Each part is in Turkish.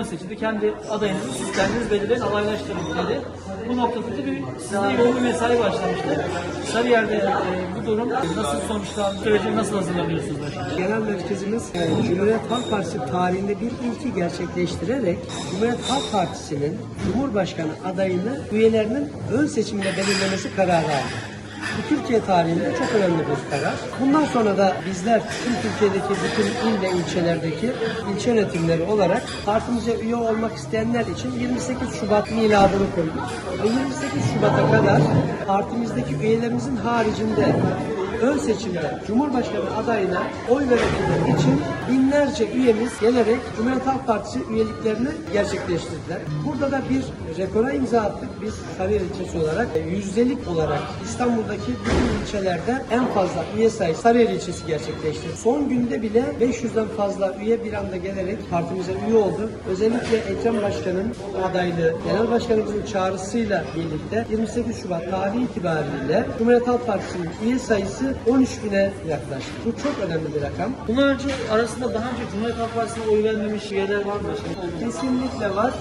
seçildi. Kendi adayınızı siz kendiniz belirleyin, alaylaştırın dedi. Bu noktada da bir sizde yoğun bir mesai başlamıştı. Sarıyer'de e, bu durum nasıl sonuçlandı? Süreci nasıl hazırlanıyorsunuz başkanım? Genel merkezimiz Cumhuriyet Halk Partisi tarihinde bir ilki gerçekleştirerek Cumhuriyet Halk Partisi'nin Cumhurbaşkanı adayını üyelerinin ön seçimde belirlemesi kararı aldı. Bu Türkiye tarihinde çok önemli bir karar. Bundan sonra da bizler tüm Türkiye'deki bütün il ve ilçelerdeki ilçe yönetimleri olarak partimize üye olmak isteyenler için 28 Şubat miladını koyduk. Ve 28 Şubat'a kadar partimizdeki üyelerimizin haricinde ön seçimde Cumhurbaşkanı adayına oy verebilmek için binlerce üyemiz gelerek Cumhuriyet Halk Partisi üyeliklerini gerçekleştirdiler. Burada da bir rekora imza attık. Biz Sarıyer ilçesi olarak e, yüzdelik olarak İstanbul'daki bütün ilçelerde en fazla üye sayısı Sarıyer ilçesi gerçekleşti. Son günde bile 500'den fazla üye bir anda gelerek partimize üye oldu. Özellikle Ekrem Başkan'ın adaylığı, Genel Başkanımızın çağrısıyla birlikte 28 Şubat tarihi itibariyle Cumhuriyet Halk Partisi'nin üye sayısı 13 bine yaklaştı. Bu çok önemli bir rakam. Bunlar önce arasında daha önce Cumhuriyet Halk Partisi'ne oy vermemiş üyeler var mı? Kesinlikle var.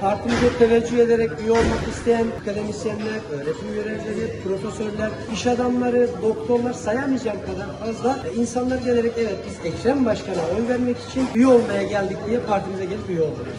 Partimize teveccüh ederek üye olmak isteyen akademisyenler, öğretim görevlileri, profesörler, iş adamları, doktorlar sayamayacağım kadar fazla insanlar gelerek evet biz Ekrem Başkan'a oy vermek için üye olmaya geldik diye partimize gelip üye oldular.